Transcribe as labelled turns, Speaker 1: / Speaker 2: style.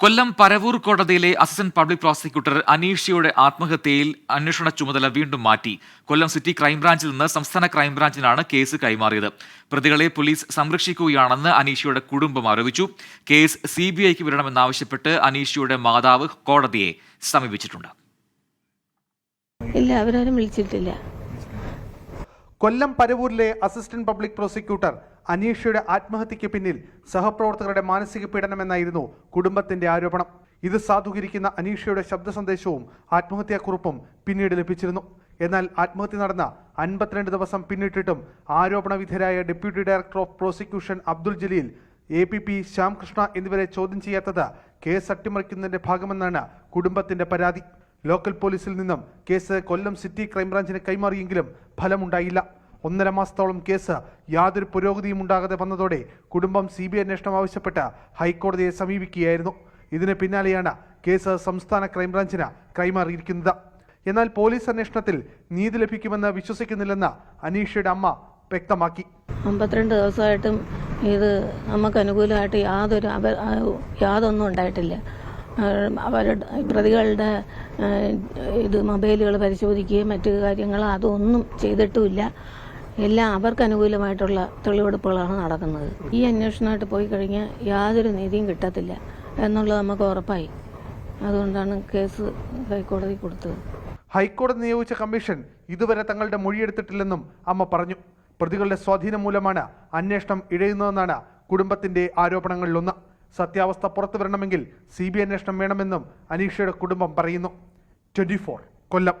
Speaker 1: കൊല്ലം പരവൂർ കോടതിയിലെ assistant public prosecutor അനീഷയുടെ ആത്മഹത്യയിൽ അന്വേഷണ ചുമതല വീണ്ടും മാറ്റി. കൊല്ലം സിറ്റി ക്രൈംബ്രാഞ്ചിൽ നിന്ന് സംസ്ഥാന ക്രൈംബ്രാഞ്ചിനാണ് കേസ് കൈമാറിയത്. പ്രതികളെ പോലീസ് സംരക്ഷിക്കുകയാണെന്ന് അനീഷയുടെ കുടുംബം ആരോപിച്ചു. കേസ് സി ബി ഐക്ക് വിടണമെന്നാവശ്യപ്പെട്ട് അനീഷയുടെ മാതാവ് കോടതിയെ സമീപിച്ചിട്ടുണ്ട്.
Speaker 2: ഇല്ല അവരാരും വിളിച്ചിട്ടില്ല.
Speaker 3: കൊല്ലം പരവൂരിലെ അസിസ്റ്റന്റ് പബ്ലിക് പ്രോസിക്യൂട്ടർ അനീഷയുടെ ആത്മഹത്യയ്ക്ക് പിന്നിൽ സഹപ്രവർത്തകരുടെ മാനസിക പീഡനമെന്നായിരുന്നു കുടുംബത്തിന്റെ ആരോപണം. ഇത് സാധൂകരിക്കുന്ന അനീഷയുടെ ശബ്ദ സന്ദേശവും ആത്മഹത്യാക്കുറിപ്പും പിന്നീട് ലഭിച്ചിരുന്നു. എന്നാൽ ആത്മഹത്യ നടന്ന അൻപത്തിരണ്ട് ദിവസം പിന്നിട്ടിട്ടും ആരോപണ വിധേയരായ deputy director of prosecution Abdul Jaleel A P P Shyamkrishna എന്നിവരെ ചോദ്യം ചെയ്യാത്തത് കേസ് അട്ടിമറിക്കുന്നതിന്റെ ഭാഗമെന്നാണ് കുടുംബത്തിന്റെ പരാതി. ലോക്കൽ പോലീസിൽ നിന്നും കേസ് കൊല്ലം സിറ്റി ക്രൈംബ്രാഞ്ചിന് കൈമാറിയെങ്കിലും ഫലമുണ്ടായില്ല. ഒന്നര മാസത്തോളം കേസ് യാതൊരു പുരോഗതിയും ഉണ്ടാകാതെ വന്നതോടെ കുടുംബം സി ബി അന്വേഷണം ആവശ്യപ്പെട്ട് ഹൈക്കോടതിയെ സമീപിക്കുകയായിരുന്നു. ഇതിന് പിന്നാലെയാണ് കേസ് സംസ്ഥാന ക്രൈംബ്രാഞ്ചിന് കൈമാറിയിരിക്കുന്നത്. എന്നാൽ പോലീസ് അന്വേഷണത്തിൽ നീതി ലഭിക്കുമെന്ന് വിശ്വസിക്കുന്നില്ലെന്ന് അനീഷയുടെ അമ്മ വ്യക്തമാക്കി.
Speaker 2: അമ്പത്തിരണ്ട് ദിവസമായിട്ടും ഇത് നമുക്ക് അനുകൂലമായിട്ട് യാതൊരു യാതൊന്നും ഉണ്ടായിട്ടില്ല. അവരുടെ പ്രതികളുടെ ഇത് മൊബൈലുകൾ പരിശോധിക്കുകയും മറ്റു കാര്യങ്ങൾ അതൊന്നും ചെയ്തിട്ടുമില്ല. എല്ലാം അവർക്ക് അനുകൂലമായിട്ടുള്ള തെളിവെടുപ്പുകളാണ് നടക്കുന്നത്. ഈ അന്വേഷണമായിട്ട് പോയി കഴിഞ്ഞാൽ യാതൊരു നീതിയും കിട്ടത്തില്ല എന്നുള്ളത് നമുക്ക് ഉറപ്പായി. അതുകൊണ്ടാണ് കേസ് ഹൈക്കോടതി കൊടുത്തത്.
Speaker 3: ഹൈക്കോടതി നിയോഗിച്ച കമ്മീഷൻ ഇതുവരെ തങ്ങളുടെ മൊഴിയെടുത്തിട്ടില്ലെന്നും അമ്മ പറഞ്ഞു. പ്രതികളുടെ സ്വാധീനം മൂലമാണ് അന്വേഷണം ഇഴയുന്നതെന്നാണ് കുടുംബത്തിന്റെ ആരോപണങ്ങളിലൊന്ന്. സത്യാവസ്ഥ പുറത്തു വരണമെങ്കിൽ സി ബി അന്വേഷണം വേണമെന്നും അനീഷയുടെ കുടുംബം പറയുന്നു. ട്വന്റി കൊല്ലം.